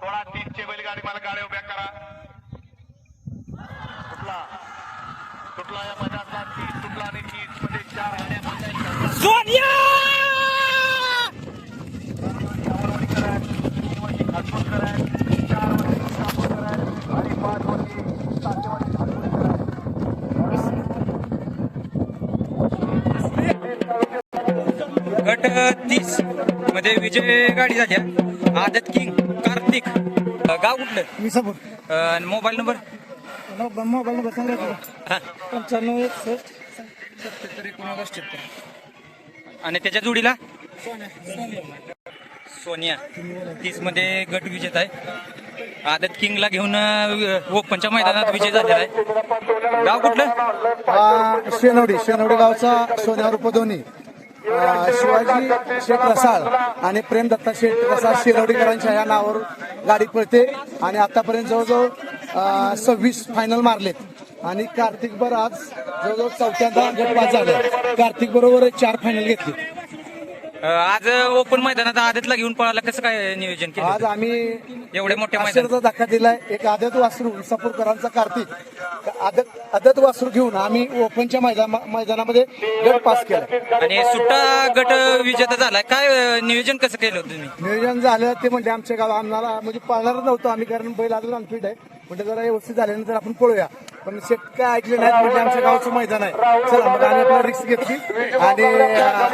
सोळा तीनचे बैलगाडी मला गाड्या उभ्या करा. तुटला. तुटला या मैदानातला तीस तुटला आणि तीसमध्ये चार गट तीस. मध्ये विजय गाडी झाल्या आदत किंग कार्तिक. गाव कुठलं? विसापूर अ, मोबाईल नंबर? मोबाईल नंबर सांगा तुला हा. पंच्याण्णव एकसष्ट. सत्याहत्तर एकोणवीस आणि त्याच्या जोडीला? सोनिया. तीसमध्ये गट विजेत आहे. आदत किंगला घेऊन अ, ओपनच्या मैदानात विजय झालेला आहे. गाव कुठलं? हा शेनवडी. शेनवडी गावचा सोन्या रूप दोन्ही अं, शिवाजी शेठ रसाळ आणि प्रेम दत्ता शेठ रसाळ शेनवडीकरांच्या या नावावर गाडी पळते आणि आतापर्यंत जवळजवळ सव्वीस फायनल मारलेत. आणि कार्तिक बर आज जवळजवळ चौथ्यांदा गटपास झाले. कार्तिक बरोबर चार फायनल घेतली. आज ओपन मैदानात आदतला घेऊन पळाला. कसं काय नियोजन केलं आज आम्ही एवढ्या मोठ्या आश्चर्याचा धक्का दिलाय. एक आदत वासरू इसापूरकरांचा कार्तिक. आदत आदत वासरू घेऊन आम्ही ओपनच्या मैदाना मैदानामध्ये गट पास केला. आणि सुट्टा गट विजेता झालाय. काय नियोजन कसं केलं होतं तुम्ही? नियोजन झालं ते म्हणजे आमच्या गाव आम्हाला म्हणजे पाळणारच नव्हतं आम्ही कारण बैल आलं अनफिट आहे. म्हणजे जरा व्यवस्थित झाल्यानंतर आपण पळूया. पण शेतकरी ऐकले नाहीत म्हणजे आमच्या गावचं मैदान आहे. चला मग आम्ही आपला रिक्स घेतली आणि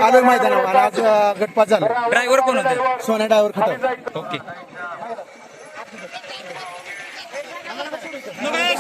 आलो मैदानावर. आज गटपात झालं. ड्रायव्हर कोण होते? सोन्या ड्रायव्हर खात ओके नव्हे